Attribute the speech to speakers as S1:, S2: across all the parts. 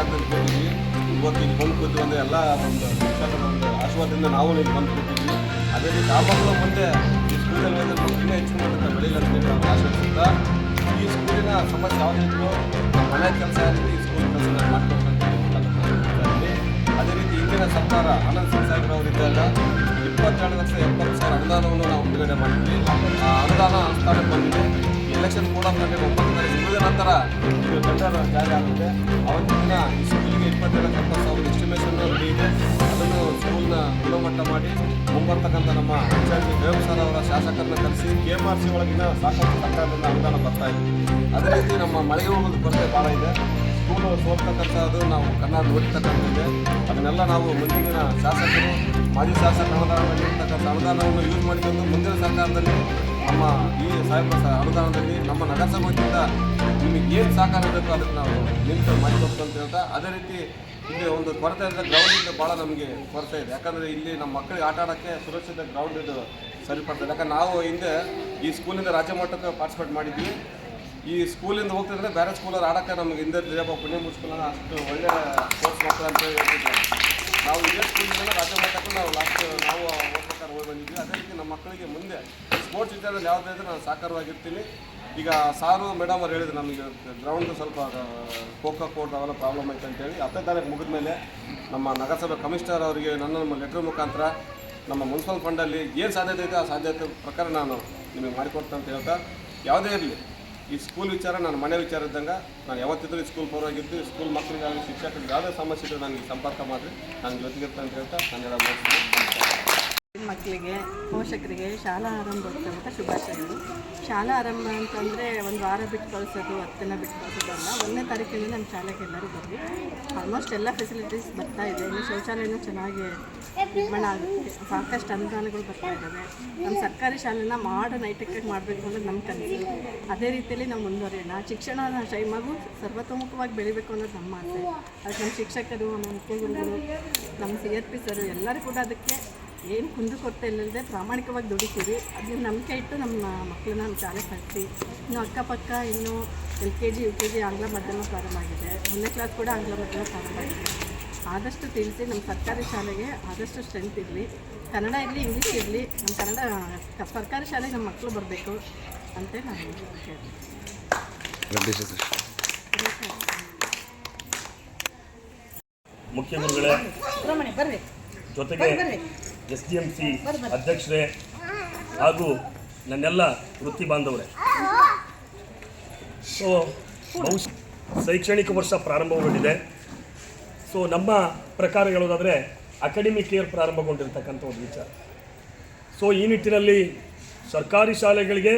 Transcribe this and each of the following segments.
S1: ಜಾಗದಲ್ಲಿ ಕೂತಿದ್ವಿ ಇವತ್ತು ಇಲ್ಲಿ ಬಂದು ಕೂತು ಒಂದು ಎಲ್ಲ ಒಂದು ಶಿಕ್ಷಕರ ಒಂದು ಆಶೀರ್ವಾದದಿಂದ ನಾವು ಇಲ್ಲಿ ಬಂದು ಕೂತಿದ್ವಿ. ಅದೇ ರೀತಿ ಆ ಮಕ್ಕಳು ಮುಂದೆ ಈ ಸ್ಕೂಲಲ್ಲಿ ಇನ್ನೂ ಹೆಚ್ಚು ಮಟ್ಟಕ್ಕೆ ಬೆಳೀಲಿ ಅಂತ ಹೇಳಿ ನಾವು ಆಶೀರ್ವದಿಸುತ್ತಾ ಈ ಸ್ಕೂಲಿನ ಸಮಸ್ಯೆ ಯಾವುದೇ ಇದ್ರು ನಮ್ಮ ಮನೆ ಕೆಲಸ ಆಗಿದೆ ಈ ಸ್ಕೂಲ್ ಕೆಲಸ ಮಾಡ್ಕೊಬೇಕಂತ ಹೇಳಿ ಅದೇ ರೀತಿ ಹಿಂದಿನ ಸರ್ಕಾರ ಆನಂದ್ ಸಿಂಗ್ ಸಾಹೇಬ್ರ ಅವರಿದ್ದಾಗ ಇಪ್ಪತ್ತೆರಡು ಲಕ್ಷ ಎಪ್ಪತ್ತು ಸಾವಿರ ಅನುದಾನವನ್ನು ನಾವು ಬಿಡುಗಡೆ ಮಾಡಿದ್ವಿ. ಆ ಅನುದಾನ ಅನುಷ್ಠಾನಕ್ಕೆ ಬಂದಿದೆ. ಎಲೆಕ್ಷನ್ ಕೂಡ ಒಂಬತ್ತು ನಂತರ ಇದು ಟೆಂಡರ್ ಜಾರಿ ಆಗುತ್ತೆ. ಅವತ್ತಿನ ದಿನ ಸ್ಕೂಲಿಗೆ ಇಪ್ಪತ್ತೆರಡು ಲಕ್ಷ ಎಪ್ಪತ್ತು ಸಾವಿರದ ಎಸ್ಟಿಮೇಷನ್ ಇದೆ. ಅದನ್ನು ಸ್ಕೂಲ್ನ ಗುಣಮಟ್ಟ ಮಾಡಿ ಮುಂಬರ್ತಕ್ಕಂಥ ನಮ್ಮ ದೇವ್ ಸರ್ ಅವರ ಶಾಸಕರನ್ನ ಕರೆಸಿ ಕೆ ಎಂ ಆರ್ ಸಿ ಒಳಗಿನ ಸಾಕಷ್ಟು ಸರ್ಕಾರದಿಂದ ಅನುದಾನ ಬರ್ತಾ ಇದೆ. ಅದೇ ರೀತಿ ನಮ್ಮ ಮಳೆಗೆ ಹೋಗೋದು ಕೊರತೆ ಭಾಳ ಇದೆ. ಸ್ಕೂಲು ಸೋಲ್ತಕ್ಕಂಥದ್ದು ನಾವು ಕನ್ನಡ ನೋಡ್ತಕ್ಕಂಥದ್ದಿದೆ ಅದನ್ನೆಲ್ಲ ನಾವು ಮುಂದಿನ ಶಾಸಕರು, ಮಾಜಿ ಶಾಸಕರ ಅನುದಾನದಲ್ಲಿ ಇರ್ತಕ್ಕಂಥ ಅನುದಾನವನ್ನು ಯೂಸ್ ಮಾಡಿಕೊಂಡು ಮುಂದಿನ ಸರ್ಕಾರದಲ್ಲಿ ನಮ್ಮ ಈ ಸಾಹೇಬರ ಅನುದಾನದಲ್ಲಿ ನಮ್ಮ ನಗರಸಭೆಯಿಂದ ನಿಮಗೆ ಏನು ಸಹಕಾರ ಬೇಕು ಅದಕ್ಕೆ ನಾವು ನಿಂತು ಮಾಡಿಕೊಡ್ತು ಅಂತ ಹೇಳ್ತಾ, ಅದೇ ರೀತಿ ಇಲ್ಲಿ ಒಂದು ಕೊರತೆ ಇದ್ದ ಗ್ರೌಂಡ್ ಇದೆ ಭಾಳ ನಮಗೆ ಕೊರತೆ ಇದೆ. ಯಾಕಂದರೆ ಇಲ್ಲಿ ನಮ್ಮ ಮಕ್ಕಳಿಗೆ ಆಟ ಆಡೋಕ್ಕೆ ಸುರಕ್ಷಿತ ಗ್ರೌಂಡ್ ಇದು ಸರಿಪಡ್ತದೆ. ಯಾಕಂದ್ರೆ ನಾವು ಹಿಂದೆ ಈ ಸ್ಕೂಲಿಂದ ರಾಜ್ಯ ಮಟ್ಟಕ್ಕೆ ಪಾರ್ಟಿಸಿಪೇಟ್ ಮಾಡಿದ್ವಿ. ಈ ಸ್ಕೂಲಿಂದ ಹೋಗ್ತಿದ್ರೆ ಬೇರೆ ಸ್ಕೂಲಲ್ಲಿ ಆಡೋಕ್ಕೆ ನಮ್ಗೆ ಹಿಂದೆ ದಿನಪ್ಪ ಪುಣ್ಯ ಮುಸ್ಕೂಲ ಅಷ್ಟು ಒಳ್ಳೆಯ ಸ್ಪೋರ್ಟ್ಸ್ ಮಾಡ್ತಾರೆ ಅಂತ ಹೇಳ್ತಿದ್ದೆ ನಾವು ಇದೇ ಸ್ಕೂಲಿಂದ ರಾಜ್ಯ ಮಟ್ಟಕ್ಕೂ ನಾವು ಲಾಸ್ಟ್ ನಾವು ಓದ್ಬೇಕಾದ್ರೆ ಹೋಗಿ ಬಂದಿದ್ವಿ. ಅದೇ ರೀತಿ ನಮ್ಮ ಮಕ್ಕಳಿಗೆ ಮುಂದೆ ಸ್ಪೋರ್ಟ್ಸ್ ವಿಚಾರದಲ್ಲಿ ಯಾವುದೇ ಇದ್ರೆ ನಾನು ಸಾಕಾರವಾಗಿರ್ತೀನಿ. ಈಗ ಸಾರು ಮೇಡಮ್ ಅವ್ರು ಹೇಳಿದ್ರು ನಮಗೆ ಗ್ರೌಂಡ್ ಸ್ವಲ್ಪ ಖೋಖೋ ಕೋರ್ಟ್ ಅವೆಲ್ಲ ಪ್ರಾಬ್ಲಮ್ ಆಯ್ತು ಅಂತೇಳಿ ಹತ್ತನೇ ತಾರೀಕು ಮುಗಿದ ಮೇಲೆ ನಮ್ಮ ನಗರಸಭೆ ಕಮಿಷನರ್ ಅವರಿಗೆ ನನ್ನ ನಮ್ಮ ಲೆಟ್ರ್ ಮುಖಾಂತರ ನಮ್ಮ ಮುನ್ಸಿಪಲ್ ಫಂಡಲ್ಲಿ ಏನು ಸಾಧ್ಯತೆ ಇದೆ ಆ ಸಾಧ್ಯತೆ ಪ್ರಕಾರ ನಾನು ನಿಮಗೆ ಮಾಡಿಕೊಡ್ತೇನೆ ಅಂತ ಹೇಳ್ತಾ, ಯಾವುದೇ ಇರಲಿ, ಈ ಸ್ಕೂಲ್ ವಿಚಾರ ನಾನು ಮನೆ ವಿಚಾರ ಇದ್ದಂಗೆ ನಾನು ಯಾವತ್ತಿದ್ರೂ ಸ್ಕೂಲ್ ಪರವಾಗಿದ್ದು ಸ್ಕೂಲ್ ಮಕ್ಕಳಿಗಾಗಲಿ ಶಿಕ್ಷಕರಿಗೆ ಯಾವುದೇ ಸಮಸ್ಯೆ ಇದ್ದರೆ ನನಗೆ ಸಂಪರ್ಕ ಮಾಡಿರಿ. ನಾನು ಜೊತೆಗಿರ್ತೇನೆ ಅಂತ ಹೇಳ್ತಾ ಕನ್ನಡ
S2: ಮಕ್ಕಳಿಗೆ, ಪೋಷಕರಿಗೆ ಶಾಲಾ ಆರಂಭೋತ್ಸವದ ಶುಭಾಶಯಗಳು. ಶಾಲಾ ಆರಂಭ ಅಂತಂದರೆ ಒಂದು ವಾರ ಬಿಟ್ಟು ಕಳಿಸೋದು, ಹತ್ತು ದಿನ ಬಿಟ್ಟು ಕಳಿಸೋದು ಅಲ್ಲ, ಒಂದನೇ ತಾರೀಕಿಂದ ನಮ್ಮ ಶಾಲೆಗೆ ಎಲ್ಲರೂ ಬರ್ರಿ ಆಲ್ಮೋಸ್ಟ್ ಎಲ್ಲ ಫೆಸಿಲಿಟೀಸ್ ಬರ್ತಾ ಇದೆ. ಇನ್ನು ಶೌಚಾಲಯನೂ ಚೆನ್ನಾಗಿ ನಿರ್ಮಾಣ ಆಗುತ್ತೆ. ಸಾಕಷ್ಟು ಅನುದಾನಗಳು ಬರ್ತಾ ಇದ್ದಾವೆ. ನಮ್ಮ ಸರ್ಕಾರಿ ಶಾಲೆನ ಮಾಡರ್ನ್ ನೈಟಕ್ಕೆ ಮಾಡಬೇಕು ಅನ್ನೋದು ನಮ್ಮ ಕನಸು. ಅದೇ ರೀತಿಯಲ್ಲಿ ನಾವು ಮುಂದುವರಿಯೋಣ. ಶಿಕ್ಷಣ ಶೈ ಸರ್ವತೋಮುಖವಾಗಿ ಬೆಳಿಬೇಕು ಅನ್ನೋದು ನಮ್ಮ ಆಸೆ. ಅದಕ್ಕೆ ನಮ್ಮ ಶಿಕ್ಷಕರು, ನಮ್ಮ ಮುಖ್ಯಗುರುಗಳು, ನಮ್ಮ ಸಿ ಆರ್ ಪಿ ಸರ್ ಎಲ್ಲರೂ ಕೂಡ ಅದಕ್ಕೆ ಏನು ಕುಂದುಕೊರತೆ ಇಲ್ಲದೆ ಪ್ರಾಮಾಣಿಕವಾಗಿ ದುಡಿತೀವಿ. ಅದನ್ನ ನಂಬಿಕೆ ಇಟ್ಟು ನಮ್ಮ ಮಕ್ಕಳನ್ನ ನಮ್ಮ ಶಾಲೆಗೆ ಕಳಿಸಿ. ಇನ್ನು ಅಕ್ಕಪಕ್ಕ ಇನ್ನು L K G U K G ಆಂಗ್ಲ ಮಾಧ್ಯಮ ಪ್ರಾರಂಭ ಆಗಿದೆ. ಒಂದನೇ ಕ್ಲಾಸ್ ಕೂಡ ಆಂಗ್ಲ ಮಾಧ್ಯಮ ಪ್ರಾರಂಭ ಆಗಿದೆ. ಆದಷ್ಟು ತಿಳಿಸಿ ನಮ್ಮ ಸರ್ಕಾರಿ ಶಾಲೆಗೆ ಆದಷ್ಟು ಸ್ಟ್ರೆಂತ್ ಇರಲಿ. ಕನ್ನಡ ಇರಲಿ ಇಂಗ್ಲೀಷ್ ಇರಲಿ ನಮ್ಮ ಕನ್ನಡ ಸರ್ಕಾರಿ ಶಾಲೆಗೆ ನಮ್ಮ ಮಕ್ಕಳು ಬರಬೇಕು ಅಂತ ನಾನು ಹೇಳ್ತೀನಿ.
S3: ಮುಖ್ಯಮಂತ್ರಿಗಳೇ ಜೊತೆಗೆ ಎಸ್ ಡಿ ಎಂ ಸಿ ಅಧ್ಯಕ್ಷರೇ ಹಾಗೂ ನನ್ನೆಲ್ಲ ವೃತ್ತಿ ಬಾಂಧವರೇ. ಸೊ ಬಹುಶಃ ಶೈಕ್ಷಣಿಕ ವರ್ಷ ಪ್ರಾರಂಭಗೊಂಡಿದೆ. ಸೊ ನಮ್ಮ ಪ್ರಕಾರ ಹೇಳೋದಾದರೆ ಅಕಾಡೆಮಿಕ್ ಇಯರ್ ಪ್ರಾರಂಭಗೊಂಡಿರ್ತಕ್ಕಂಥ ಒಂದು ವಿಚಾರ. ಸೊ ಈ ನಿಟ್ಟಿನಲ್ಲಿ ಸರ್ಕಾರಿ ಶಾಲೆಗಳಿಗೆ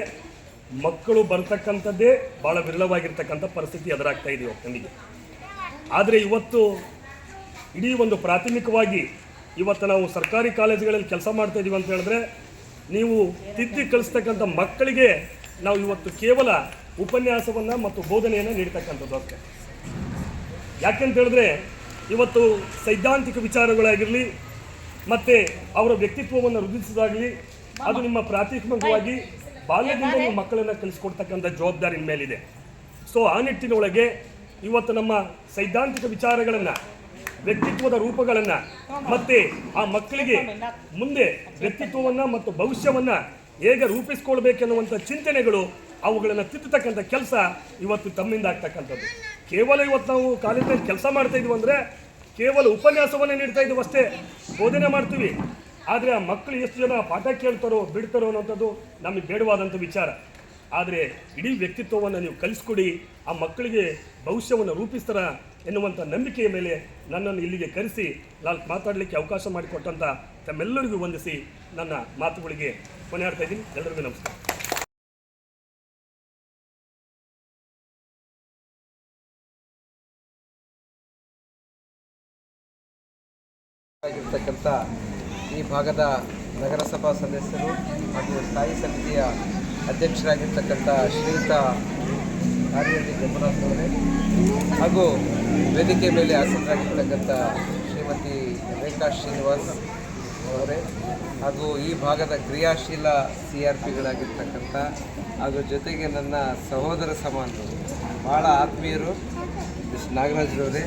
S3: ಮಕ್ಕಳು ಬರ್ತಕ್ಕಂಥದ್ದೇ ಭಾಳ ವಿರಳವಾಗಿರ್ತಕ್ಕಂಥ ಪರಿಸ್ಥಿತಿ ಎದುರಾಗ್ತಾ ಇದೆ ನಮಗೆ. ಆದರೆ ಇವತ್ತು ಇಡೀ ಒಂದು ಪ್ರಾಥಮಿಕವಾಗಿ ಇವತ್ತು ನಾವು ಸರ್ಕಾರಿ ಕಾಲೇಜುಗಳಲ್ಲಿ ಕೆಲಸ ಮಾಡ್ತಾ ಇದೀವಿ ಅಂತ ಹೇಳಿದ್ರೆ ನೀವು ತಿದ್ದಿ ಕಲಿಸ್ತಕ್ಕಂಥ ಮಕ್ಕಳಿಗೆ ನಾವು ಇವತ್ತು ಕೇವಲ ಉಪನ್ಯಾಸವನ್ನು ಮತ್ತು ಬೋಧನೆಯನ್ನು ನೀಡ್ತಕ್ಕಂಥದ್ದು ಅಷ್ಟೇ. ಯಾಕೆಂತ ಹೇಳಿದ್ರೆ ಇವತ್ತು ಸೈದ್ಧಾಂತಿಕ ವಿಚಾರಗಳಾಗಿರಲಿ ಮತ್ತು ಅವರ ವ್ಯಕ್ತಿತ್ವವನ್ನು ವೃದ್ಧಿಸೋದಾಗಲಿ ಅದು ನಿಮ್ಮ ಪ್ರಾಥಮಿಕವಾಗಿ ಬಾಲ್ಯದಿಂದ ಮಕ್ಕಳನ್ನು ಕಲಿಸ್ಕೊಡ್ತಕ್ಕಂಥ ಜವಾಬ್ದಾರಿ ಮೇಲಿದೆ ಸೊ ಆ ನಿಟ್ಟಿನೊಳಗೆ ಇವತ್ತು ನಮ್ಮ ಸೈದ್ಧಾಂತಿಕ ವಿಚಾರಗಳನ್ನು ವ್ಯಕ್ತಿತ್ವದ ರೂಪಗಳನ್ನು ಮತ್ತೆ ಆ ಮಕ್ಕಳಿಗೆ ಮುಂದೆ ವ್ಯಕ್ತಿತ್ವವನ್ನು ಮತ್ತು ಭವಿಷ್ಯವನ್ನು ಹೇಗೆ ರೂಪಿಸ್ಕೊಳ್ಬೇಕೆನ್ನುವಂಥ ಚಿಂತನೆಗಳು ಅವುಗಳನ್ನು ತಿದ್ದತಕ್ಕಂಥ ಕೆಲಸ ಇವತ್ತು ತಮ್ಮಿಂದ ಆಗ್ತಕ್ಕಂಥದ್ದು. ಕೇವಲ ಇವತ್ತು ನಾವು ಕಾಲೇಜಿನಲ್ಲಿ ಕೆಲಸ ಮಾಡ್ತಾ ಇದೀವಿ ಅಂದರೆ ಕೇವಲ ಉಪನ್ಯಾಸವನ್ನೇ ನೀಡ್ತಾ ಇದ್ದೀವಿ ಅಷ್ಟೇ, ಬೋಧನೆ ಮಾಡ್ತೀವಿ. ಆದರೆ ಆ ಮಕ್ಕಳು ಎಷ್ಟು ಜನ ಪಾಠ ಕೇಳ್ತಾರೋ, ಬಿಡ್ತಾರೋ ಅನ್ನೋಂಥದ್ದು ನಮಗೆ ಬೇಡವಾದಂಥ ವಿಚಾರ. ಆದರೆ ಇಡೀ ವ್ಯಕ್ತಿತ್ವವನ್ನು ನೀವು ಕಲಿಸ್ಕೊಡಿ, ಆ ಮಕ್ಕಳಿಗೆ ಭವಿಷ್ಯವನ್ನು ರೂಪಿಸ್ತಾರ ಎನ್ನುವಂಥ ನಂಬಿಕೆಯ ಮೇಲೆ ನನ್ನನ್ನು ಇಲ್ಲಿಗೆ ಕರೆಸಿ ನಾಲ್ಕು ಮಾತಾಡಲಿಕ್ಕೆ ಅವಕಾಶ ಮಾಡಿಕೊಟ್ಟಂಥ ತಮ್ಮೆಲ್ಲರಿಗೂ ವಂದಿಸಿ ನನ್ನ ಮಾತುಗಳಿಗೆ ಕೊನೆಯಾಡ್ತಾ ಇದ್ದೀನಿ. ಎಲ್ಲರಿಗೂ ನಮಸ್ಕಾರ.
S4: ಆಗಿರ್ತಕ್ಕಂಥ ಈ ಭಾಗದ ನಗರಸಭಾ ಸದಸ್ಯರು ಹಾಗೂ ಸ್ಥಾಯಿ ಸಮಿತಿಯ ಅಧ್ಯಕ್ಷರಾಗಿರ್ತಕ್ಕಂಥ ಶ್ರೀಯುತ ಜಗನ್ನಾಥ್ ಅವರೇ ಹಾಗೂ ವೇದಿಕೆ ಮೇಲೆ ಆಸೀನರಾಗಿರ್ತಕ್ಕಂಥ ಶ್ರೀಮತಿ ರೇಖಾ ಶ್ರೀನಿವಾಸ್ ಅವರೇ, ಹಾಗೂ ಈ ಭಾಗದ ಕ್ರಿಯಾಶೀಲ ಸಿ ಆರ್ ಪಿಗಳಾಗಿರ್ತಕ್ಕಂಥ, ಹಾಗೂ ಜೊತೆಗೆ ನನ್ನ ಸಹೋದರ ಸಮಾನರು ಭಾಳ ಆತ್ಮೀಯರು ನಾಗರಾಜ್ರವರೇ.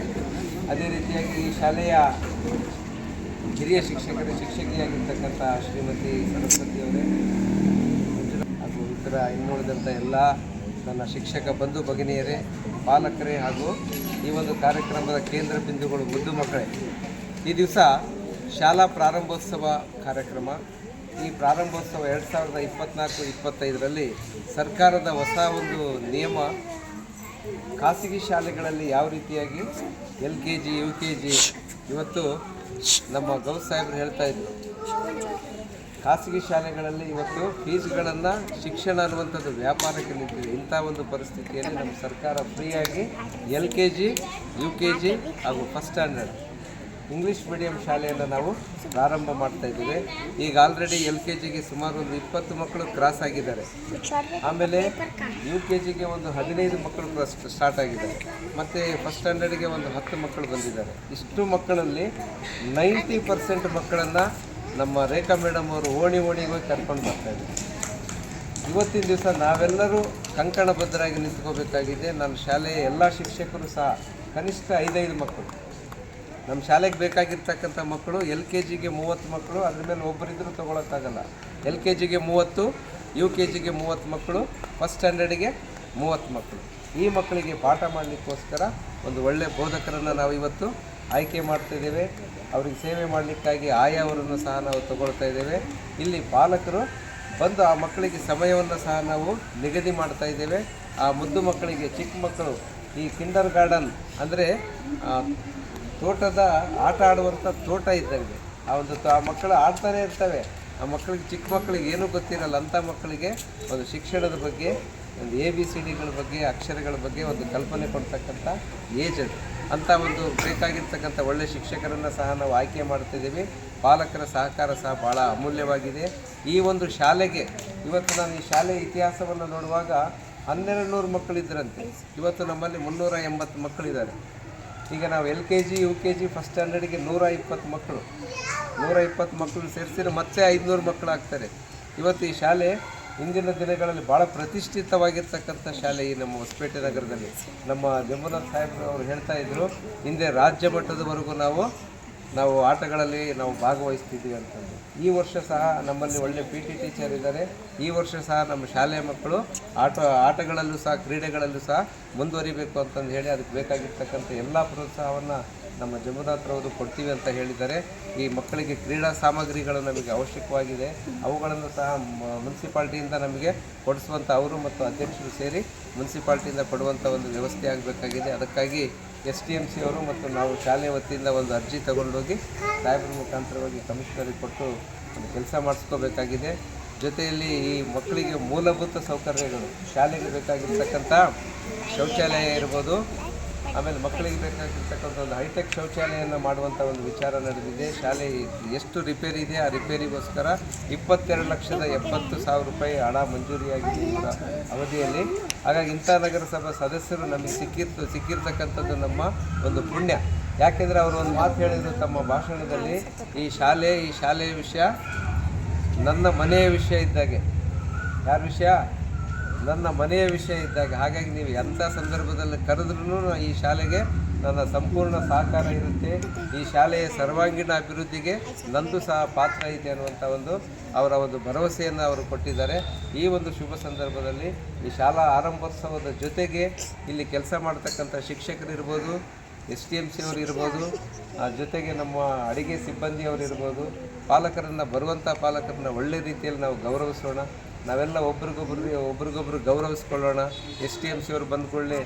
S4: ಅದೇ ರೀತಿಯಾಗಿ ಈ ಶಾಲೆಯ ಹಿರಿಯ ಶಿಕ್ಷಕರು, ಶಿಕ್ಷಕಿಯಾಗಿರ್ತಕ್ಕಂಥ ಶ್ರೀಮತಿ ಸರಸ್ವತಿ ಅವರೇ ಹಾಗೂ ಇತರ ಇನ್ನುಳಿದಂಥ ಎಲ್ಲ ನನ್ನ ಶಿಕ್ಷಕ ಬಂಧು ಭಗಿನಿಯರೇ, ಪಾಲಕರೇ ಹಾಗೂ ಈ ಒಂದು ಕಾರ್ಯಕ್ರಮದ ಕೇಂದ್ರ ಬಿಂದುಗಳು ಮುದ್ದು ಮಕ್ಕಳೇ. ಈ ದಿವಸ ಶಾಲಾ ಪ್ರಾರಂಭೋತ್ಸವ ಕಾರ್ಯಕ್ರಮ. ಈ ಪ್ರಾರಂಭೋತ್ಸವ ಎರಡು ಸಾವಿರದ ಇಪ್ಪತ್ತ್ನಾಲ್ಕು ಇಪ್ಪತ್ತೈದರಲ್ಲಿ ಸರ್ಕಾರದ ಹೊಸ ಒಂದು ನಿಯಮ, ಖಾಸಗಿ ಶಾಲೆಗಳಲ್ಲಿ ಯಾವ ರೀತಿಯಾಗಿ L K G, U K G, ಇವತ್ತು ನಮ್ಮ ಗೌರ್ ಸಾಹೇಬರು ಹೇಳ್ತಾ ಇದ್ರು. ಖಾಸಗಿ ಶಾಲೆಗಳಲ್ಲಿ ಇವತ್ತು ಫೀಸ್ಗಳನ್ನು ಶಿಕ್ಷಣ ಅನ್ನುವಂಥದ್ದು ವ್ಯಾಪಾರಕ್ಕೆ ನಿಂತಿದೆ. ಇಂಥ ಒಂದು ಪರಿಸ್ಥಿತಿಯಲ್ಲಿ ನಮ್ಮ ಸರ್ಕಾರ ಫ್ರೀಯಾಗಿ L K G, U K G ಹಾಗೂ ಫಸ್ಟ್ ಸ್ಟ್ಯಾಂಡರ್ಡ್ ಇಂಗ್ಲೀಷ್ ಮೀಡಿಯಂ ಶಾಲೆಯನ್ನು ನಾವು ಪ್ರಾರಂಭ ಮಾಡ್ತಾ ಇದ್ದೀವಿ. ಈಗ ಆಲ್ರೆಡಿ ಎಲ್ ಕೆ ಜಿಗೆ ಸುಮಾರು ಒಂದು ಇಪ್ಪತ್ತು ಮಕ್ಕಳು ಕ್ರಾಸ್ ಆಗಿದ್ದಾರೆ. ಆಮೇಲೆ ಯು ಕೆ ಜಿಗೆ ಒಂದು ಹದಿನೈದು ಮಕ್ಕಳು ಕ್ರಾಸ್ ಸ್ಟಾರ್ಟ್ ಆಗಿದ್ದಾರೆ. ಮತ್ತು ಫಸ್ಟ್ ಸ್ಟ್ಯಾಂಡರ್ಡ್ಗೆ ಒಂದು ಹತ್ತು ಮಕ್ಕಳು ಬಂದಿದ್ದಾರೆ. ಇಷ್ಟು ಮಕ್ಕಳಲ್ಲಿ ನೈಂಟಿ ಪರ್ಸೆಂಟ್ ಮಕ್ಕಳನ್ನು ನಮ್ಮ ರೇಖಾ ಮೇಡಮ್ ಅವರು ಓಣಿ ಓಣಿಗೆ ಹೋಗಿ ಕರ್ಕೊಂಡು ಬರ್ತಾ ಇದ್ದಾರೆ ಇವತ್ತಿನ ದಿವಸ ನಾವೆಲ್ಲರೂ ಕಂಕಣಬದ್ಧರಾಗಿ ನಿಂತ್ಕೋಬೇಕಾಗಿದೆ. ನಮ್ಮ ಶಾಲೆಯ ಎಲ್ಲ ಶಿಕ್ಷಕರು ಸಹ, ಕನಿಷ್ಠ ಐದೈದು ಮಕ್ಕಳು. ನಮ್ಮ ಶಾಲೆಗೆ ಬೇಕಾಗಿರ್ತಕ್ಕಂಥ ಮಕ್ಕಳು ಎಲ್ ಕೆ ಜಿಗೆ ಮೂವತ್ತು ಮಕ್ಕಳು, ಅದ್ರ ಮೇಲೆ ಒಬ್ಬರಿದ್ದರೂ ತೊಗೊಳಕ್ಕಾಗಲ್ಲ. ಎಲ್ ಕೆ ಜಿಗೆ ಮೂವತ್ತು, ಯು ಕೆ ಜಿಗೆ ಮೂವತ್ತು ಮಕ್ಕಳು, ಫಸ್ಟ್ ಸ್ಟ್ಯಾಂಡರ್ಡಿಗೆ ಮೂವತ್ತು ಮಕ್ಕಳು. ಈ ಮಕ್ಕಳಿಗೆ ಪಾಠ ಮಾಡಲಿಕ್ಕೋಸ್ಕರ ಒಂದು ಒಳ್ಳೆಯ ಬೋಧಕರನ್ನು ನಾವು ಇವತ್ತು ಆಯ್ಕೆ ಮಾಡ್ತಾಯಿದ್ದೇವೆ ಅವರಿಗೆ ಸೇವೆ ಮಾಡಲಿಕ್ಕಾಗಿ ಆಯಾವರನ್ನು ಸಹ ನಾವು ತಗೊಳ್ತಾ ಇದ್ದೇವೆ. ಇಲ್ಲಿ ಪಾಲಕರು ಬಂದು ಆ ಮಕ್ಕಳಿಗೆ ಸಮಯವನ್ನು ಸಹ ನಾವು ನಿಗದಿ ಮಾಡ್ತಾ ಇದ್ದೇವೆ. ಆ ಮುದ್ದು ಮಕ್ಕಳಿಗೆ, ಚಿಕ್ಕ ಮಕ್ಕಳು ಈ ಕಿಂಡರ್ ಗಾರ್ಡನ್ ಅಂದರೆ ತೋಟದ ಆಟ ಆಡುವಂಥ ತೋಟ ಇದ್ದಂಗೆ. ಆ ಒಂದು ಆ ಮಕ್ಕಳು ಆಡ್ತಾನೆ ಇರ್ತವೆ. ಆ ಮಕ್ಕಳಿಗೆ, ಚಿಕ್ಕ ಮಕ್ಕಳಿಗೆ ಏನೂ ಗೊತ್ತಿರಲ್ಲ. ಅಂಥ ಮಕ್ಕಳಿಗೆ ಒಂದು ಶಿಕ್ಷಣದ ಬಗ್ಗೆ, ಒಂದು ಎ ಬಿ ಸಿ ಡಿಗಳ ಬಗ್ಗೆ, ಅಕ್ಷರಗಳ ಬಗ್ಗೆ ಒಂದು ಕಲ್ಪನೆ ಕೊಡ್ತಕ್ಕಂಥ ಏಜ್ ಅದು. ಅಂಥ ಒಂದು ಬೇಕಾಗಿರ್ತಕ್ಕಂಥ ಒಳ್ಳೆಯ ಶಿಕ್ಷಕರನ್ನು ಸಹ ನಾವು ಆಯ್ಕೆ ಮಾಡ್ತಿದ್ದೀವಿ. ಪಾಲಕರ ಸಹಕಾರ ಸಹ ಭಾಳ ಅಮೂಲ್ಯವಾಗಿದೆ. ಈ ಒಂದು ಶಾಲೆಗೆ, ಇವತ್ತು ನಾನು ಈ ಶಾಲೆಯ ಇತಿಹಾಸವನ್ನು ನೋಡುವಾಗ ಹನ್ನೆರಡು ನೂರು ಮಕ್ಕಳಿದ್ದರಂತೆ. ಇವತ್ತು ನಮ್ಮಲ್ಲಿ ಮುನ್ನೂರ ಎಂಬತ್ತು ಮಕ್ಕಳಿದ್ದಾರೆ. ಈಗ ನಾವು L K G, U K G first ಸ್ಟ್ಯಾಂಡರ್ಡಿಗೆ ನೂರ ಇಪ್ಪತ್ತು ಮಕ್ಕಳು. ನೂರ ಇಪ್ಪತ್ತು ಮಕ್ಕಳು ಸೇರಿಸಿದ್ರೆ ಮತ್ತೆ ಐದುನೂರು ಮಕ್ಕಳು ಆಗ್ತಾರೆ ಇವತ್ತು ಈ ಶಾಲೆ ಇಂದಿನ ದಿನಗಳಲ್ಲಿ ಭಾಳ ಪ್ರತಿಷ್ಠಿತವಾಗಿರ್ತಕ್ಕಂಥ ಶಾಲೆ ಈ ನಮ್ಮ ಹೊಸಪೇಟೆ ನಗರದಲ್ಲಿ. ನಮ್ಮ ಜಂಬುನಾಥ್ ಸಾಹೇಬ್ರು ಅವರು ಹೇಳ್ತಾ ಇದ್ರು, ಹಿಂದೆ ರಾಜ್ಯ ಮಟ್ಟದವರೆಗೂ ನಾವು ನಾವು ಆಟಗಳಲ್ಲಿ ನಾವು ಭಾಗವಹಿಸ್ತಿದ್ದೀವಿ ಅಂತಂದು ಈ ವರ್ಷ ಸಹ ನಮ್ಮಲ್ಲಿ ಒಳ್ಳೆ ಪಿ ಟಿ ಟೀಚರ್ ಇದ್ದಾರೆ. ಈ ವರ್ಷ ಸಹ ನಮ್ಮ ಶಾಲೆಯ ಮಕ್ಕಳು ಆಟ, ಆಟಗಳಲ್ಲೂ ಸಹ, ಕ್ರೀಡೆಗಳಲ್ಲೂ ಸಹ ಮುಂದುವರಿಬೇಕು ಅಂತಂದು ಹೇಳಿ ಅದಕ್ಕೆ ಬೇಕಾಗಿರ್ತಕ್ಕಂಥ ಎಲ್ಲ ಪ್ರೋತ್ಸಾಹವನ್ನು ನಮ್ಮ ಅವರು ಕೊಡ್ತೀವಿ ಅಂತ ಹೇಳಿದ್ದಾರೆ. ಈ ಮಕ್ಕಳಿಗೆ ಕ್ರೀಡಾ ಸಾಮಗ್ರಿಗಳು ನಮಗೆ ಅವಶ್ಯಕವಾಗಿದೆ. ಅವುಗಳನ್ನು ಸಹ ಮುನ್ಸಿಪಾಲ್ಟಿಯಿಂದ ನಮಗೆ ಕೊಡಿಸುವಂಥ ಅವರು ಮತ್ತು ಅಧ್ಯಕ್ಷರು ಸೇರಿ ಮುನ್ಸಿಪಾಲ್ಟಿಯಿಂದ ಕೊಡುವಂಥ ಒಂದು ವ್ಯವಸ್ಥೆ ಆಗಬೇಕಾಗಿದೆ. ಅದಕ್ಕಾಗಿ ಎಸ್ ಟಿ ಎಂ ಸಿ ಅವರು ಮತ್ತು ನಾವು ಶಾಲೆ ವತಿಯಿಂದ ಒಂದು ಅರ್ಜಿ ತಗೊಂಡೋಗಿ ಸಾಹೇಬ್ರ ಮುಖಾಂತರವಾಗಿ ಕಮಿಷನರಿಗೆ ಕೊಟ್ಟು ಒಂದು ಕೆಲಸ ಮಾಡಿಸ್ಕೋಬೇಕಾಗಿದೆ. ಜೊತೆಯಲ್ಲಿ ಈ ಮಕ್ಕಳಿಗೆ ಮೂಲಭೂತ ಸೌಕರ್ಯಗಳು, ಶಾಲೆಗೆ ಬೇಕಾಗಿರ್ತಕ್ಕಂಥ ಶೌಚಾಲಯ ಇರ್ಬೋದು ಆಮೇಲೆ ಮಕ್ಕಳಿಗೆ ಬೇಕಾಗಿರ್ತಕ್ಕಂಥ ಒಂದು ಹೈಟೆಕ್ ಶೌಚಾಲಯವನ್ನು ಮಾಡುವಂಥ ಒಂದು ವಿಚಾರ ನಡೆದಿದೆ. ಶಾಲೆ ಎಷ್ಟು ರಿಪೇರಿ ಇದೆ, ಆ ರಿಪೇರಿಗೋಸ್ಕರ ಇಪ್ಪತ್ತೆರಡು ಲಕ್ಷದ ಎಪ್ಪತ್ತು ಸಾವಿರ ರೂಪಾಯಿ ಹಣ ಮಂಜೂರಿಯಾಗಿದೆ ಇವರ ಅವಧಿಯಲ್ಲಿ. ಹಾಗಾಗಿ ಇಂಥ ನಗರಸಭಾ ಸದಸ್ಯರು ನಮಗೆ ಸಿಕ್ಕಿರ್ತ, ಸಿಕ್ಕಿರ್ತಕ್ಕಂಥದ್ದು ನಮ್ಮ ಒಂದು ಪುಣ್ಯ. ಯಾಕೆಂದರೆ ಅವರು ಒಂದು ಮಾತು ಹೇಳಿದರು ತಮ್ಮ ಭಾಷಣದಲ್ಲಿ, ಈ ಶಾಲೆ, ಈ ಶಾಲೆಯ ವಿಷಯ ನನ್ನ ಮನೆಯ ವಿಷಯ ಇದ್ದಾಗೆ. ಯಾರ ವಿಷಯ? ನನ್ನ ಮನೆಯ ವಿಷಯ ಇದ್ದಾಗ, ಹಾಗಾಗಿ ನೀವು ಎಂಥ ಸಂದರ್ಭದಲ್ಲಿ ಕರೆದ್ರೂ ಈ ಶಾಲೆಗೆ ನನ್ನ ಸಂಪೂರ್ಣ ಸಹಕಾರ ಇರುತ್ತೆ. ಈ ಶಾಲೆಯ ಸರ್ವಾಂಗೀಣ ಅಭಿವೃದ್ಧಿಗೆ ನಂದು ಸಹ ಪಾತ್ರ ಇದೆ ಅನ್ನುವಂಥ ಒಂದು ಅವರ ಒಂದು ಭರವಸೆಯನ್ನು ಅವರು ಕೊಟ್ಟಿದ್ದಾರೆ. ಈ ಒಂದು ಶುಭ ಸಂದರ್ಭದಲ್ಲಿ ಈ ಶಾಲಾ ಆರಂಭೋತ್ಸವದ ಜೊತೆಗೆ ಇಲ್ಲಿ ಕೆಲಸ ಮಾಡ್ತಕ್ಕಂಥ ಶಿಕ್ಷಕರಿರ್ಬೋದು ಎಸ್ ಟಿ ಎಂ ಸಿ ಅವರು ಇರ್ಬೋದು ಜೊತೆಗೆ ನಮ್ಮ ಅಡಿಗೆ ಸಿಬ್ಬಂದಿಯವರು ಇರ್ಬೋದು. ಪಾಲಕರನ್ನು, ಬರುವಂಥ ಪಾಲಕರನ್ನ ಒಳ್ಳೆ ರೀತಿಯಲ್ಲಿ ನಾವು ಗೌರವಿಸೋಣ. ನಾವೆಲ್ಲ ಒಬ್ರಿಗೊಬ್ರು ಒಬ್ರಿಗೊಬ್ರು ಗೌರವಿಸ್ಕೊಳ್ಳೋಣ. ಎಸ್ ಟಿ ಎಂ ಸಿ ಅವರು ಬಂದ್ಕೊಳ್ಳಿ,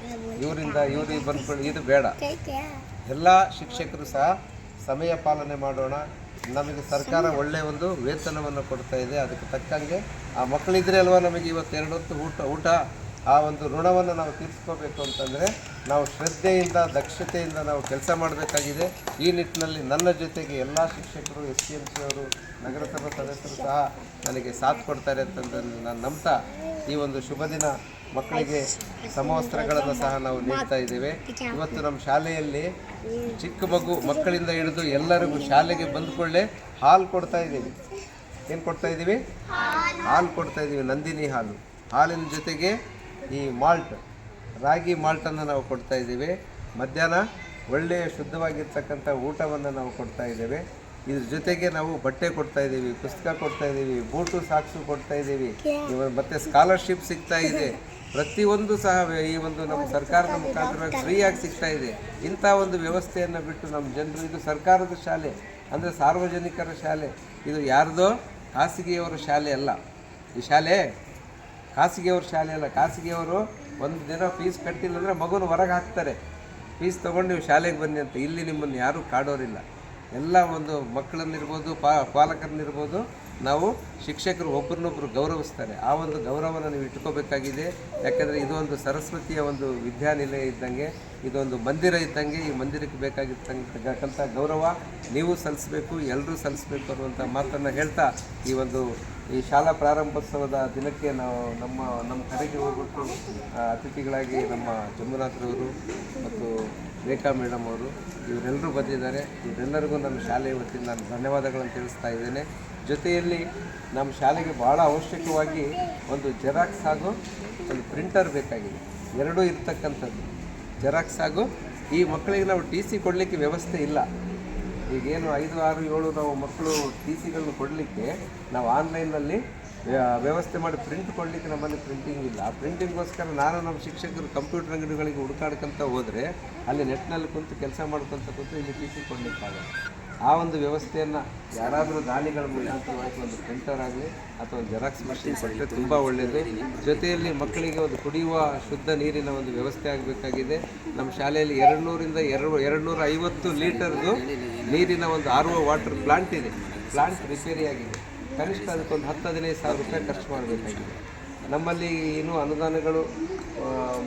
S4: ಇವರಿಂದ ಇವ್ರಿಗೆ ಬಂದ್ಕೊಳ್ಳಿ, ಇದು ಬೇಡ. ಎಲ್ಲ ಶಿಕ್ಷಕರು ಸಹ ಸಮಯ ಪಾಲನೆ ಮಾಡೋಣ. ನಮಗೆ ಸರ್ಕಾರ ಒಳ್ಳೆಯ ಒಂದು ವೇತನವನ್ನು ಕೊಡ್ತಾ ಇದೆ. ಅದಕ್ಕೆ ತಕ್ಕಂಗೆ ಆ ಮಕ್ಕಳಿದ್ರೆ ಅಲ್ವಾ ನಮಗೆ ಇವತ್ತು ಎರಡು ಹೊತ್ತು ಊಟ ಊಟ? ಆ ಒಂದು ಋಣವನ್ನು ನಾವು ತೀರಿಸ್ಕೋಬೇಕು ಅಂತಂದರೆ ನಾವು ಶ್ರದ್ಧೆಯಿಂದ, ದಕ್ಷತೆಯಿಂದ ನಾವು ಕೆಲಸ ಮಾಡಬೇಕಾಗಿದೆ. ಈ ನಿಟ್ಟಿನಲ್ಲಿ ನನ್ನ ಜೊತೆಗೆ ಎಲ್ಲ ಶಿಕ್ಷಕರು, ಎಸ್ ಸಿ ಎಂ ಸಿ ಅವರು, ನಗರಸಭಾ ಸದಸ್ಯರು ಸಹ ನನಗೆ ಸಾಥ್ ಕೊಡ್ತಾರೆ ಅಂತಂದನ್ನು ನಾನು ನಂಬ್ತಾ ಈ ಒಂದು ಶುಭ ದಿನ ಮಕ್ಕಳಿಗೆ ಸಮವಸ್ತ್ರಗಳನ್ನು ಸಹ ನಾವು ನೀಡ್ತಾ ಇದ್ದೇವೆ. ಇವತ್ತು ನಮ್ಮ ಶಾಲೆಯಲ್ಲಿ ಚಿಕ್ಕ ಮಗು ಮಕ್ಕಳಿಂದ ಹಿಡಿದು ಎಲ್ಲರಿಗೂ ಶಾಲೆಗೆ ಬಂದುಕೊಳ್ಳೆ ಹಾಲು ಕೊಡ್ತಾ ಇದ್ದೀವಿ. ಏನು ಕೊಡ್ತಾ ಇದ್ದೀವಿ? ಹಾಲು ಕೊಡ್ತಾ ಇದ್ದೀವಿ, ನಂದಿನಿ ಹಾಲು. ಹಾಲಿನ ಜೊತೆಗೆ ಈ ಮಾಲ್ಟ್, ರಾಗಿ ಮಾಲ್ಟನ್ನು ನಾವು ಕೊಡ್ತಾ ಇದ್ದೀವಿ. ಮಧ್ಯಾಹ್ನ ಒಳ್ಳೆಯ ಶುದ್ಧವಾಗಿರ್ತಕ್ಕಂಥ ಊಟವನ್ನು ನಾವು ಕೊಡ್ತಾ ಇದ್ದೇವೆ. ಇದ್ರ ಜೊತೆಗೆ ನಾವು ಬಟ್ಟೆ ಕೊಡ್ತಾ ಇದ್ದೀವಿ, ಪುಸ್ತಕ ಕೊಡ್ತಾ ಇದ್ದೀವಿ, ಬೂಟು, ಸಾಕ್ಸು ಕೊಡ್ತಾ ಇದ್ದೀವಿ. ಇವಾಗ ಮತ್ತೆ ಸ್ಕಾಲರ್ಶಿಪ್ ಸಿಗ್ತಾ ಇದೆ. ಪ್ರತಿಯೊಂದು ಸಹ ಈ ಒಂದು ನಮ್ಮ ಸರ್ಕಾರದ ಮುಖಾಂತರ ಫ್ರೀಯಾಗಿ ಸಿಗ್ತಾ ಇದೆ. ಇಂಥ ಒಂದು ವ್ಯವಸ್ಥೆಯನ್ನು ಬಿಟ್ಟು ನಮ್ಮ ಜನರು, ಇದು ಸರ್ಕಾರದ ಶಾಲೆ, ಅಂದರೆ ಸಾರ್ವಜನಿಕರ ಶಾಲೆ. ಇದು ಯಾರ್ದೋ ಖಾಸಗಿಯವರ ಶಾಲೆ ಅಲ್ಲ. ಈ ಶಾಲೆ ಖಾಸಗಿಯವ್ರ ಶಾಲೆ ಅಲ್ಲ, ಖಾಸಗಿಯವರು ಒಂದು ದಿನ ಫೀಸ್ ಕಟ್ಟಿಲ್ಲ ಅಂದರೆ ಮಗುನ ಹೊರಗೆ ಹಾಕ್ತಾರೆ. ಫೀಸ್ ತೊಗೊಂಡು ನೀವು ಶಾಲೆಗೆ ಬನ್ನಿ ಅಂತ. ಇಲ್ಲಿ ನಿಮ್ಮನ್ನು ಯಾರೂ ಕಾಡೋರಿಲ್ಲ. ಎಲ್ಲ ಒಂದು ಮಕ್ಕಳನ್ನಿರ್ಬೋದು, ಪಾ, ಪಾಲಕರನ್ನಿರ್ಬೋದು, ನಾವು ಶಿಕ್ಷಕರು ಒಬ್ಬರನ್ನೊಬ್ಬರು ಗೌರವಿಸ್ತಾರೆ. ಆ ಒಂದು ಗೌರವನ ನೀವು ಇಟ್ಕೋಬೇಕಾಗಿದೆ. ಯಾಕಂದರೆ ಇದು ಒಂದು ಸರಸ್ವತಿಯ ಒಂದು ವಿದ್ಯಾನಿಲಯ ಇದ್ದಂಗೆ, ಇದೊಂದು ಮಂದಿರ ಇದ್ದಂಗೆ, ಈ ಮಂದಿರಕ್ಕೆ ಬೇಕಾಗಿರ್ತಕ್ಕಂಥ ಗೌರವ ನೀವು ಸಲ್ಲಿಸಬೇಕು ಎಲ್ಲರೂ ಸಲ್ಲಿಸಬೇಕು ಅನ್ನುವಂಥ ಮಾತನ್ನು ಹೇಳ್ತಾ ಈ ಒಂದು ಈ ಶಾಲಾ ಪ್ರಾರಂಭೋತ್ಸವದ ದಿನಕ್ಕೆ ನಾವು ನಮ್ಮ ನಮ್ಮ ಕಡೆಗೆ ಹೋಗ್ಬಿಟ್ಟು ಅತಿಥಿಗಳಾಗಿ ನಮ್ಮ ಜಮುನಾಥರವರು ಮತ್ತು ರೇಖಾ ಮೇಡಮ್ ಅವರು, ಇವರೆಲ್ಲರೂ ಬಂದಿದ್ದಾರೆ. ಇವರೆಲ್ಲರಿಗೂ ನಮ್ಮ ಶಾಲೆಯ ವತಿಯಿಂದ ನಾನು ಧನ್ಯವಾದಗಳನ್ನು ತಿಳಿಸ್ತಾ ಇದ್ದೇನೆ. ಜೊತೆಯಲ್ಲಿ ನಮ್ಮ ಶಾಲೆಗೆ ಭಾಳ ಅವಶ್ಯಕವಾಗಿ ಒಂದು ಜೆರಾಕ್ಸ್ ಹಾಗೂ ಒಂದು ಪ್ರಿಂಟರ್ ಬೇಕಾಗಿದೆ. ಎರಡೂ ಇರ್ತಕ್ಕಂಥದ್ದು. ಜೆರಾಕ್ಸ್ ಹಾಗೂ ಈ ಮಕ್ಕಳಿಗೆ ನಾವು ಟಿ ಸಿ ಕೊಡಲಿಕ್ಕೆ ವ್ಯವಸ್ಥೆ ಇಲ್ಲ. ಈಗೇನು ಐದು, ಆರು, ಏಳು ನಾವು ಮಕ್ಕಳು ಟಿ ಸಿಗಳನ್ನು ಕೊಡಲಿಕ್ಕೆ ನಾವು ಆನ್ಲೈನ್ನಲ್ಲಿ ವ್ಯವಸ್ಥೆ ಮಾಡಿ ಪ್ರಿಂಟ್ ಕೊಡಲಿಕ್ಕೆ ನಮ್ಮಲ್ಲಿ ಪ್ರಿಂಟಿಂಗ್ ಇಲ್ಲ. ಆ ಪ್ರಿಂಟಿಂಗ್ಗೋಸ್ಕರ ನಾನು ನಮ್ಮ ಶಿಕ್ಷಕರು ಕಂಪ್ಯೂಟರ್ ಅಂಗಡಿಗಳಿಗೆ ಹುಡುಕಾಡ್ಕೊಂತ ಹೋದರೆ ಅಲ್ಲಿ ನೆಟ್ನಲ್ಲಿ ಕುಂತು ಕೆಲಸ ಮಾಡ್ಕೊತ ಕೂತು ಇಲ್ಲಿ ಟಿ ಸಿ ಕೊಡಲಿಕ್ಕಾಗಲ್ಲ. ಆ ಒಂದು ವ್ಯವಸ್ಥೆಯನ್ನು ಯಾರಾದರೂ ದಾನಿಗಳ ಮುಖಾಂತರವಾಗಿ ಒಂದು ಪ್ರಿಂಟರ್ ಆಗಲಿ ಅಥವಾ ಜೆರಾಕ್ಸ್ ಮಷಿನ್ ಕೊಟ್ಟರೆ ತುಂಬ ಒಳ್ಳೆಯದು ಜೊತೆಯಲ್ಲಿ ಮಕ್ಕಳಿಗೆ ಒಂದು ಕುಡಿಯುವ ಶುದ್ಧ ನೀರಿನ ಒಂದು ವ್ಯವಸ್ಥೆ ಆಗಬೇಕಾಗಿದೆ. ನಮ್ಮ ಶಾಲೆಯಲ್ಲಿ ಎರಡು ನೂರಿಂದ ಎರಡು ಎರಡು ನೂರ ಐವತ್ತು ಲೀಟರ್ದು ನೀರಿನ ಒಂದು ಆರ್ ಒ ವಾಟರ್ ಪ್ಲಾಂಟ್ ಇದೆ. ಪ್ಲಾಂಟ್ ರಿಪೇರಿ ಆಗಿದೆ. ಕನಿಷ್ಠ ಅದಕ್ಕೊಂದು ಹತ್ತು ಹದಿನೈದು ಸಾವಿರ ರೂಪಾಯಿ ಖರ್ಚು ಮಾಡಬೇಕಾಗಿದೆ. ನಮ್ಮಲ್ಲಿ ಇನ್ನೂ ಅನುದಾನಗಳು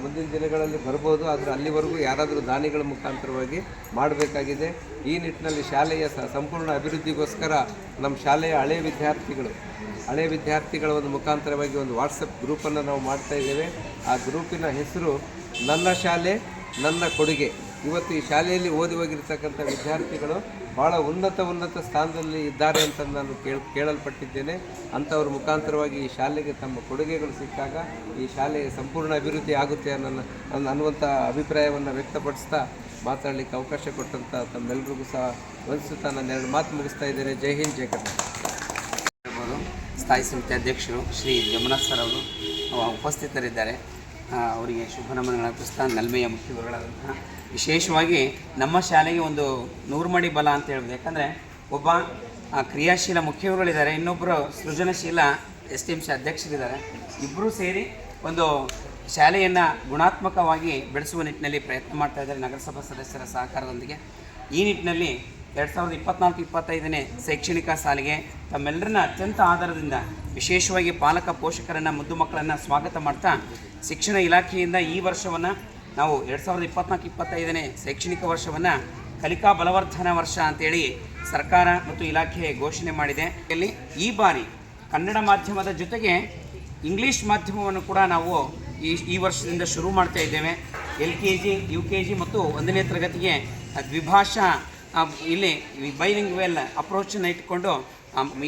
S4: ಮುಂದಿನ ದಿನಗಳಲ್ಲಿ ಬರ್ಬೋದು, ಆದರೆ ಅಲ್ಲಿವರೆಗೂ ಯಾರಾದರೂ ದಾನಿಗಳ ಮುಖಾಂತರವಾಗಿ ಮಾಡಬೇಕಾಗಿದೆ. ಈ ನಿಟ್ಟಿನಲ್ಲಿ ಶಾಲೆಯ ಸಂಪೂರ್ಣ ಅಭಿವೃದ್ಧಿಗೋಸ್ಕರ ನಮ್ಮ ಶಾಲೆಯ ಹಳೆಯ ವಿದ್ಯಾರ್ಥಿಗಳು ಹಳೆಯ ವಿದ್ಯಾರ್ಥಿಗಳ ಒಂದು ಮುಖಾಂತರವಾಗಿ ಒಂದು ವಾಟ್ಸಪ್ ಗ್ರೂಪನ್ನು ನಾವು ಮಾಡ್ತಾ ಇದ್ದೇವೆ. ಆ ಗ್ರೂಪಿನ ಹೆಸರು ನನ್ನ ಶಾಲೆ, ನನ್ನ ಕೊಡುಗೆ. ಇವತ್ತು ಈ ಶಾಲೆಯಲ್ಲಿ ಓದಿ ಹೋಗಿರ್ತಕ್ಕಂಥ ವಿದ್ಯಾರ್ಥಿಗಳು ಭಾಳ ಉನ್ನತ ಉನ್ನತ ಸ್ಥಾನದಲ್ಲಿ ಇದ್ದಾರೆ ಅಂತ ನಾನು ಕೇಳ್ ಕೇಳಲ್ಪಟ್ಟಿದ್ದೇನೆ. ಅಂಥವ್ರ ಮುಖಾಂತರವಾಗಿ ಈ ಶಾಲೆಗೆ ತಮ್ಮ ಕೊಡುಗೆಗಳು ಸಿಕ್ಕಾಗ ಈ ಶಾಲೆಯ ಸಂಪೂರ್ಣ ಅಭಿವೃದ್ಧಿ ಆಗುತ್ತೆ ಅನ್ನ ನನ್ನ ಅನ್ನುವಂಥ ಅಭಿಪ್ರಾಯವನ್ನು ವ್ಯಕ್ತಪಡಿಸ್ತಾ ಮಾತಾಡಲಿಕ್ಕೆ ಅವಕಾಶ ಕೊಟ್ಟಂಥ ತಮ್ಮೆಲ್ಲರಿಗೂ ಸಹ ವಂದಿಸುತ್ತಾ ನಾನು ಎರಡು ಮಾತು ಮುಗಿಸ್ತಾ ಇದ್ದೇನೆ. ಜೈ ಹಿಂದ್, ಜೈ ಕರ್ನಾಟಕ.
S5: ಸ್ಥಾಯಿ ಸಮಿತಿ ಅಧ್ಯಕ್ಷರು ಶ್ರೀ ಯಮುನಾಥ್ ಸರ್ ಅವರು ಉಪಸ್ಥಿತರಿದ್ದಾರೆ. ಅವರಿಗೆ ಶುಭ ನಮನಗಳ ಪುಸ್ತಕ ನಲ್ಮೆಯ ಮುಖ್ಯಗುರುಗಳಾದಂತಹ ವಿಶೇಷವಾಗಿ ನಮ್ಮ ಶಾಲೆಗೆ ಒಂದು ನೂರು ಮಡಿ ಬಲ ಅಂತ ಹೇಳ್ಬೋದು. ಯಾಕಂದರೆ ಒಬ್ಬ ಕ್ರಿಯಾಶೀಲ ಮುಖ್ಯವರುಗಳಿದ್ದಾರೆ ಇನ್ನೊಬ್ಬರು ಸೃಜನಶೀಲ ಎಸ್ ಟಿ ಎಂ ಸಿ ಅಧ್ಯಕ್ಷರಿದ್ದಾರೆ. ಇಬ್ಬರೂ ಸೇರಿ ಒಂದು ಶಾಲೆಯನ್ನು ಗುಣಾತ್ಮಕವಾಗಿ ಬೆಳೆಸುವ ನಿಟ್ಟಿನಲ್ಲಿ ಪ್ರಯತ್ನ ಮಾಡ್ತಾ ಇದ್ದಾರೆ ನಗರಸಭಾ ಸದಸ್ಯರ ಸಹಕಾರದೊಂದಿಗೆ. ಈ ನಿಟ್ಟಿನಲ್ಲಿ ಎರಡು ಸಾವಿರದ ಇಪ್ಪತ್ನಾಲ್ಕು ಇಪ್ಪತ್ತೈದನೇ ಶೈಕ್ಷಣಿಕ ಸಾಲಿಗೆ ತಮ್ಮೆಲ್ಲರನ್ನ ಅತ್ಯಂತ ಆಧಾರದಿಂದ ವಿಶೇಷವಾಗಿ ಪಾಲಕ ಪೋಷಕರನ್ನು, ಮುದ್ದು ಮಕ್ಕಳನ್ನು ಸ್ವಾಗತ ಮಾಡ್ತಾ ಶಿಕ್ಷಣ ಇಲಾಖೆಯಿಂದ ಈ ವರ್ಷವನ್ನು ನಾವು ಎರಡು ಸಾವಿರದ ಇಪ್ಪತ್ನಾಲ್ಕು, ಇಪ್ಪತ್ತೈದನೇ ಶೈಕ್ಷಣಿಕ ವರ್ಷವನ್ನು ಕಲಿಕಾ ಬಲವರ್ಧನ ವರ್ಷ ಅಂತೇಳಿ ಸರ್ಕಾರ ಮತ್ತು ಇಲಾಖೆ ಘೋಷಣೆ ಮಾಡಿದೆ. ಇಲ್ಲಿ ಈ ಬಾರಿ ಕನ್ನಡ ಮಾಧ್ಯಮದ ಜೊತೆಗೆ ಇಂಗ್ಲೀಷ್ ಮಾಧ್ಯಮವನ್ನು ಕೂಡ ನಾವು ಈ ಈ ವರ್ಷದಿಂದ ಶುರು ಮಾಡ್ತಾ ಇದ್ದೇವೆ. L K G, U K G ಮತ್ತು ಒಂದನೇ ತರಗತಿಗೆ ದ್ವಿಭಾಷಾ ಇಲ್ಲಿ ಬೈಲಿಂಗ್ವೆಲ್ ಅಪ್ರೋಚನ್ನು ಇಟ್ಟುಕೊಂಡು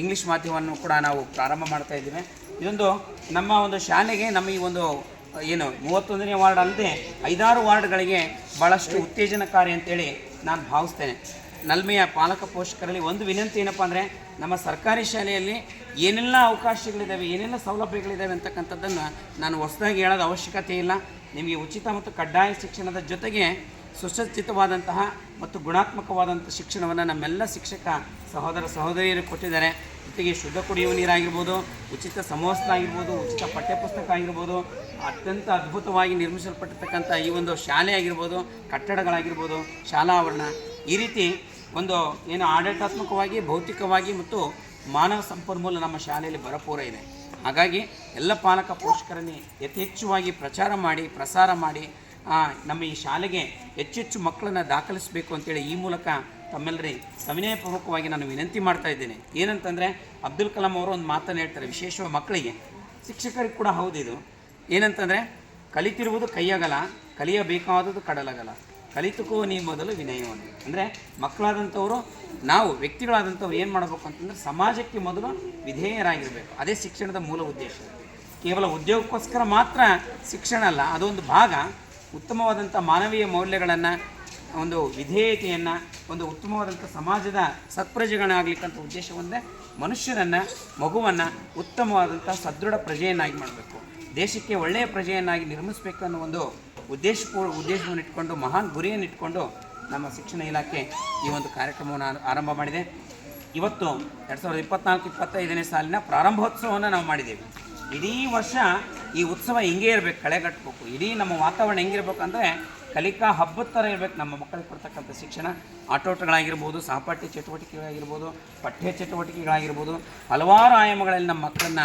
S5: ಇಂಗ್ಲೀಷ್ ಮಾಧ್ಯಮವನ್ನು ಕೂಡ ನಾವು ಪ್ರಾರಂಭ ಮಾಡ್ತಾ ಇದ್ದೇವೆ. ಇದೊಂದು ನಮ್ಮ ಒಂದು ಶಾಲೆಗೆ ನಮ್ಮ ಈ ಒಂದು ಏನು, ಮೂವತ್ತೊಂದನೇ ವಾರ್ಡ್ ಅಲ್ಲದೆ ಐದಾರು ವಾರ್ಡ್ಗಳಿಗೆ ಭಾಳಷ್ಟು ಉತ್ತೇಜನಕಾರಿ ಅಂತೇಳಿ ನಾನು ಭಾವಿಸ್ತೇನೆ. ನಲ್ಮೆಯ ಪಾಲಕ ಪೋಷಕರಲ್ಲಿ ಒಂದು ವಿನಂತಿ ಏನಪ್ಪ ಅಂದರೆ, ನಮ್ಮ ಸರ್ಕಾರಿ ಶಾಲೆಯಲ್ಲಿ ಏನೆಲ್ಲ ಅವಕಾಶಗಳಿದ್ದಾವೆ ಏನೆಲ್ಲ ಸೌಲಭ್ಯಗಳಿದ್ದಾವೆ ಅಂತಕ್ಕಂಥದ್ದನ್ನು ನಾನು ಹೊಸದಾಗಿ ಹೇಳೋದು ಅವಶ್ಯಕತೆ ಇಲ್ಲ. ನಿಮಗೆ ಉಚಿತ ಮತ್ತು ಕಡ್ಡಾಯ ಶಿಕ್ಷಣದ ಜೊತೆಗೆ ಸುಸಜ್ಜಿತವಾದಂತಹ ಮತ್ತು ಗುಣಾತ್ಮಕವಾದಂಥ ಶಿಕ್ಷಣವನ್ನು ನಮ್ಮೆಲ್ಲ ಶಿಕ್ಷಕ ಸಹೋದರ ಸಹೋದರಿಯರು ಕೊಟ್ಟಿದ್ದಾರೆ. ಜೊತೆಗೆ ಶುದ್ಧ ಕುಡಿಯುವ ನೀರಾಗಿರ್ಬೋದು, ಉಚಿತ ಸಮವಸ್ತ್ರ ಆಗಿರ್ಬೋದು, ಉಚಿತ ಪಠ್ಯಪುಸ್ತಕ ಆಗಿರ್ಬೋದು, ಅತ್ಯಂತ ಅದ್ಭುತವಾಗಿ ನಿರ್ಮಿಸಲ್ಪಟ್ಟಿರ್ತಕ್ಕಂಥ ಈ ಒಂದು ಶಾಲೆ ಆಗಿರ್ಬೋದು, ಕಟ್ಟಡಗಳಾಗಿರ್ಬೋದು, ಶಾಲಾ ಆವರಣ. ಈ ರೀತಿ ಒಂದು ಏನು ಆಡಳಿತಾತ್ಮಕವಾಗಿ, ಭೌತಿಕವಾಗಿ ಮತ್ತು ಮಾನವ ಸಂಪನ್ಮೂಲ ನಮ್ಮ ಶಾಲೆಯಲ್ಲಿ ಭರಪೂರ ಇದೆ. ಹಾಗಾಗಿ ಎಲ್ಲ ಪಾಲಕ ಪೋಷಕರನ್ನೇ ಯಥೇಚ್ಛವಾಗಿ ಪ್ರಚಾರ ಮಾಡಿ, ಪ್ರಸಾರ ಮಾಡಿ ನಮ್ಮ ಈ ಶಾಲೆಗೆ ಹೆಚ್ಚೆಚ್ಚು ಮಕ್ಕಳನ್ನು ದಾಖಲಿಸಬೇಕು ಅಂತೇಳಿ ಈ ಮೂಲಕ ತಮ್ಮೆಲ್ಲರಿಗೆ ಸವಿನಯಪೂರ್ವಕವಾಗಿ ನಾನು ವಿನಂತಿ ಮಾಡ್ತಾ ಇದ್ದೇನೆ. ಏನಂತಂದರೆ ಅಬ್ದುಲ್ ಕಲಾಂ ಅವರು ಒಂದು ಮಾತನ್ನು ಹೇಳ್ತಾರೆ, ವಿಶೇಷವಾಗಿ ಮಕ್ಕಳಿಗೆ. ಶಿಕ್ಷಕರಿಗೆ ಕೂಡ ಹೌದು ಇದು. ಏನಂತಂದರೆ ಕಲಿತಿರುವುದು ಕೈಯಾಗಲ್ಲ, ಕಲಿಯಬೇಕಾದದ್ದು ಕಡಲಗಲ ಕಲಿತುಕೋ ನೀ ಮೊದಲು ವಿನಯವನ್ನು. ಅಂದರೆ ಮಕ್ಕಳಾದಂಥವರು, ನಾವು ವ್ಯಕ್ತಿಗಳಾದಂಥವ್ರು ಏನು ಮಾಡಬೇಕು ಅಂತಂದರೆ ಸಮಾಜಕ್ಕೆ ಮೊದಲು ವಿಧೇಯರಾಗಿರಬೇಕು. ಅದೇ ಶಿಕ್ಷಣದ ಮೂಲ ಉದ್ದೇಶ. ಕೇವಲ ಉದ್ಯೋಗಕ್ಕೋಸ್ಕರ ಮಾತ್ರ ಶಿಕ್ಷಣ ಅಲ್ಲ, ಅದೊಂದು ಭಾಗ. ಉತ್ತಮವಾದಂಥ ಮಾನವೀಯ ಮೌಲ್ಯಗಳನ್ನು, ಒಂದು ವಿಧೇಯತೆಯನ್ನು, ಒಂದು ಉತ್ತಮವಾದಂಥ ಸಮಾಜದ ಸತ್ಪ್ರಜೆಗಳಾಗಲಿಕ್ಕಂಥ ಉದ್ದೇಶ ಒಂದೇ ಮನುಷ್ಯರನ್ನು, ಮಗುವನ್ನು ಉತ್ತಮವಾದಂಥ ಸದೃಢ ಪ್ರಜೆಯನ್ನಾಗಿ ಮಾಡಬೇಕು. ದೇಶಕ್ಕೆ ಒಳ್ಳೆಯ ಪ್ರಜೆಯನ್ನಾಗಿ ನಿರ್ಮಿಸಬೇಕು ಅನ್ನೋ ಒಂದು ಉದ್ದೇಶ ಉದ್ದೇಶವನ್ನು ಇಟ್ಕೊಂಡು, ಮಹಾನ್ ಗುರಿಯನ್ನು ಇಟ್ಕೊಂಡು ನಮ್ಮ ಶಿಕ್ಷಣ ಇಲಾಖೆ ಈ ಒಂದು ಕಾರ್ಯಕ್ರಮವನ್ನು ಆರ- ಆರಂಭ ಮಾಡಿದೆ. ಇವತ್ತು ಎರಡು ಸಾವಿರದ ಇಪ್ಪತ್ನಾಲ್ಕು, ಇಪ್ಪತ್ತೈದನೇ ಸಾಲಿನ ಪ್ರಾರಂಭೋತ್ಸವವನ್ನು ನಾವು ಮಾಡಿದ್ದೇವೆ. ಇಡೀ ವರ್ಷ ಈ ಉತ್ಸವ ಹೆಂಗೆ ಇರಬೇಕು ಕಳೆಗಟ್ಟಬೇಕು ಇಡೀ ನಮ್ಮ ವಾತಾವರಣ ಹೆಂಗಿರ್ಬೇಕು ಅಂದರೆ ಕಲಿಕಾ ಹಬ್ಬದ ಥರ ಇರಬೇಕು. ನಮ್ಮ ಮಕ್ಕಳಿಗೆ ಕೊಡ್ತಕ್ಕಂಥ ಶಿಕ್ಷಣ ಆಟೋಟಗಳಾಗಿರ್ಬೋದು ಸಹಪಾಠ್ಯ ಚಟುವಟಿಕೆಗಳಾಗಿರ್ಬೋದು, ಪಠ್ಯ ಚಟುವಟಿಕೆಗಳಾಗಿರ್ಬೋದು, ಹಲವಾರು ಆಯಾಮಗಳಲ್ಲಿ ನಮ್ಮ ಮಕ್ಕಳನ್ನ